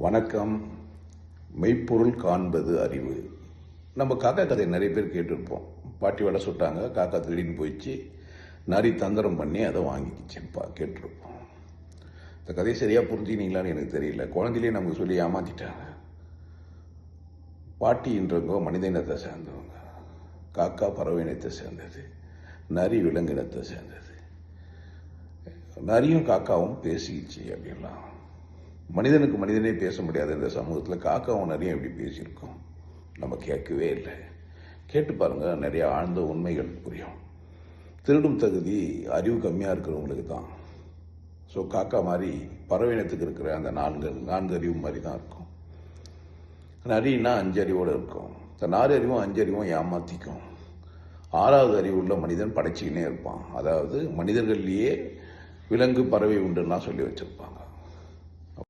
வணக்கம். மெய்ப்பொருள் காண்பது அறிவு. நம்ம காக்கா கதை நிறைய பேர் கேட்டிருப்போம். பாட்டி வடை சுட்டாங்க காக்கா திடீர்னு போயிடுச்சு. நரி தந்திரம் பண்ணி அதை வாங்கிக்கிச்சுப்பா கேட்டிருப்போம். இந்த கதையை சரியாக புரிஞ்சுக்கினீங்களான்னு எனக்கு தெரியல. குழந்தையிலே நமக்கு சொல்லி ஏமாத்திட்டாங்க. பாட்டின்றவங்க மனித இனத்தை சேர்ந்தவங்க. காக்கா பறவை இனத்தை சேர்ந்தது. நரி விலங்கு இனத்தை சேர்ந்தது. நரியும் காக்காவும் பேசிக்கிச்சு அப்படின்லாம் மனிதனுக்கு மனிதனே பேச முடியாது. இந்த சமூகத்தில் காக்காவும் நிறைய இப்படி பேசியிருக்கோம். நம்ம கேட்கவே இல்லை. கேட்டு பாருங்கள் நிறைய ஆழ்ந்த உண்மைகள் புரியும். திருடும் தகுதி அறிவு கம்மியாக இருக்கிறவங்களுக்கு தான். ஸோ காக்கா மாதிரி பறவை இனத்துக்கு இருக்கிற அந்த நான்கு நான்கு அறிவு மாதிரி தான் இருக்கும். நரின்னா அஞ்சு அறிவோடு இருக்கும். இந்த நாலு அறிவும் அஞ்சு அறிவும் ஏமாத்திக்கும். ஆறாவது அறிவு உள்ள மனிதன் படைச்சிக்கினே இருப்பான். அதாவது மனிதர்கள்லேயே விலங்கு பறவை உண்டுலாம் சொல்லி வச்சுருப்பாங்க.